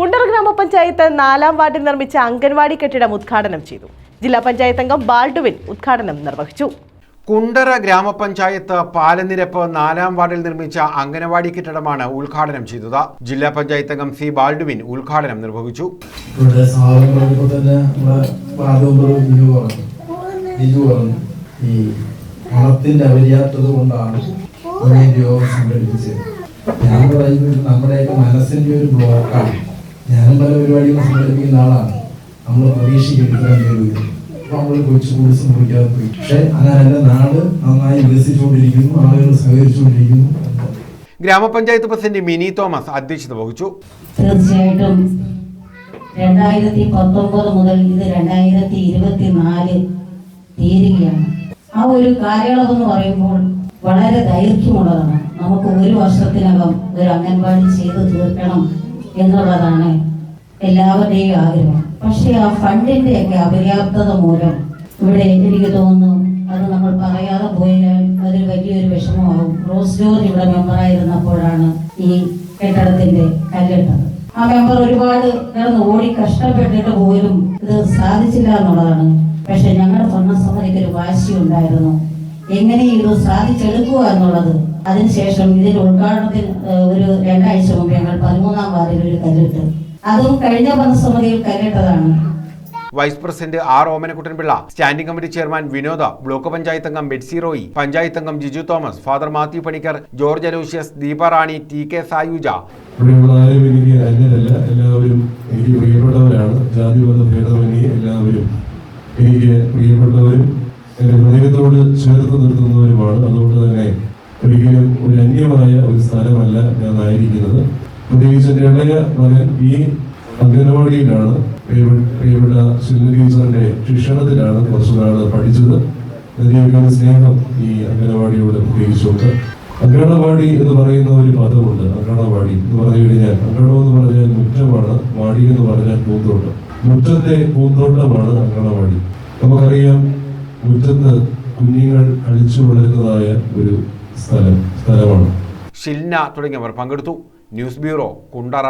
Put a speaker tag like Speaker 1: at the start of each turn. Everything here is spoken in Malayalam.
Speaker 1: കുണ്ടറ ഗ്രാമപഞ്ചായത്ത് നാലാം വാർഡിൽ നിർമ്മിച്ച അംഗൻവാടി കെട്ടിടം ഉദ്ഘാടനം ചെയ്തു. ജില്ലാ പഞ്ചായത്ത് അംഗം ബാൾഡുവിൻ ഉദ്ഘാടനം നിർവഹിച്ചു.
Speaker 2: കുണ്ടറ ഗ്രാമപഞ്ചായത്ത് പാലനിരപ്പ് നാലാം വാർഡിൽ നിർമ്മിച്ച അംഗനവാടി കെട്ടിടമാണ് ഉദ്ഘാടനം ചെയ്തത്. ജില്ലാ പഞ്ചായത്ത് അംഗം സി ബാൽഡുവിൻ ഉദ്ഘാടനം നിർവഹിച്ചു.
Speaker 3: ഈ പണത്തിന്റെ അപര്യാപ്തത കൊണ്ടാണ് യോഗം സംഘടിപ്പിച്ചത്. ഞാൻ പറയുന്നത് നമ്മുടെയൊക്കെ മനസ്സിന്റെ ഒരു ബ്ലോക്കാണ്. ഞാനും പല പരിപാടികളും സംഘടിപ്പിക്കുന്ന ആളാണ്. നമ്മൾ പ്രതീക്ഷിക്കുന്നത് ഇത്രയും പേര്. അപ്പൊ നമ്മൾ കൊച്ചു കുടിച്ച് മുറിക്കാതെ പോയി. പക്ഷെ അങ്ങനെ നാട് നന്നായി വികസിച്ചുകൊണ്ടിരിക്കുന്നു ആളുകൾ സഹകരിച്ചുകൊണ്ടിരിക്കുന്നു.
Speaker 2: ഗ്രാമപഞ്ചായത്ത് പ്രസിഡന്റ് മിനി തോമസ് അധ്യക്ഷത വഹിച്ചു.
Speaker 4: തീർച്ചയായിട്ടും രണ്ടായിരത്തി പത്തൊമ്പത് മുതൽ ഇത് രണ്ടായിരത്തി ഇരുപത്തി നാല് തീരുകയാണ്. ആ ഒരു കാലയളവ് എന്ന് പറയുമ്പോൾ വളരെ ദൈർഘ്യമുള്ളതാണ്. നമുക്ക് ഒരു വർഷത്തിനകം ഒരു അംഗൻവാടി ചെയ്ത് തീർക്കണം. എന്നുള്ളതാണ് എല്ലാവരുടെയും ആഗ്രഹം. പക്ഷെ ആ ഫണ്ടിന്റെ ഒക്കെ അപര്യാപ്തത മൂലം ഇവിടെ എനിക്ക് തോന്നുന്നു അത് നമ്മൾ പറയാതെ പോയാൽ അതിൽ വലിയൊരു വിഷമമാകും. റോസ് ജോർജ് ഇവിടെ മെമ്പറായിരുന്നപ്പോഴാണ് ഈ കെട്ടിടത്തിന്റെ കല്ലിട്ടത് ആ മെമ്പർ ഒരുപാട് കിടന്ന് ഓടി കഷ്ടപ്പെട്ടിട്ട് പോലും ഇത് സാധിച്ചില്ല എന്നുള്ളതാണ്. പക്ഷെ ഞങ്ങളുടെ ഭരണസമിതിക്ക് ഒരു വാശി ഉണ്ടായിരുന്നു എങ്ങനെ ഇത് സാധിച്ചെടുക്കുക എന്നുള്ളത്. അതിനുശേഷം ഇതിന്റെ ഉദ്ഘാടനത്തിൽ ഒരു രണ്ടാഴ്ച മുമ്പ് ഞങ്ങൾ പതിമൂന്നാം വാർഡിൽ ഒരു കല്ലിട്ട്. അതും കഴിഞ്ഞ പദസമിതിയിൽ കല്ലിട്ടതാണ്.
Speaker 2: Vice president R Omanakuttan Pillai standing committee chairman Vinoda block panchayat അംഗം ബെറ്റ്സി റോയി പഞ്ചായത്ത് അംഗം Jiju Thomas father Mathew Panicker George Aloysius Deepa Rani T K Sayuja.
Speaker 5: എല്ലാവരും എനിക്ക് പ്രിയപ്പെട്ടവരാണ്. ജാതിമത ഭേദമന്യേ എല്ലാവരും എനിക്ക് പ്രിയപ്പെട്ടവരും എന്റെ ഹൃദയത്തോട് ചേർത്ത് നിർത്തുന്നവരുമാണ് അതുകൊണ്ട് തന്നെ ഒരിക്കലും ഒരു അന്യമായ ഒരു സ്ഥലമല്ല ഞാൻ ആയിരിക്കുന്നത് പ്രത്യേകിച്ച് ഇളയ മകൻ ഈ അംഗനവാടിയിലാണ്. പ്രിയപ്പെട്ട സുനിൽ ടീച്ചറിന്റെ ശിക്ഷണത്തിലാണ് കുറച്ചു നാൾ പഠിച്ചത് അതിന്റെയൊക്കെ സ്നേഹം ഈ അംഗനവാടിയോട് പ്രത്യേകിച്ചുണ്ട്. അങ്കണവാടി എന്ന് പറയുന്ന ഒരു പദമുണ്ട്. അങ്കണവാടി എന്ന് പറഞ്ഞു കഴിഞ്ഞാൽ അങ്കണം എന്ന് പറഞ്ഞാൽ മുറ്റമാണ് വാടി എന്ന് പറഞ്ഞാൽ പൂന്തോട്ടം. മുറ്റത്തെ പൂന്തോട്ടമാണ് അങ്കണവാടി നമുക്കറിയാം മുറ്റത്ത് കുഞ്ഞുങ്ങൾ കളിച്ചു വളരുന്നതായ ഒരു സ്ഥലം സ്ഥലമാണ്.
Speaker 2: ഷിൽന തുടങ്ങിയവർ പങ്കെടുത്തു. News bureau Kundara.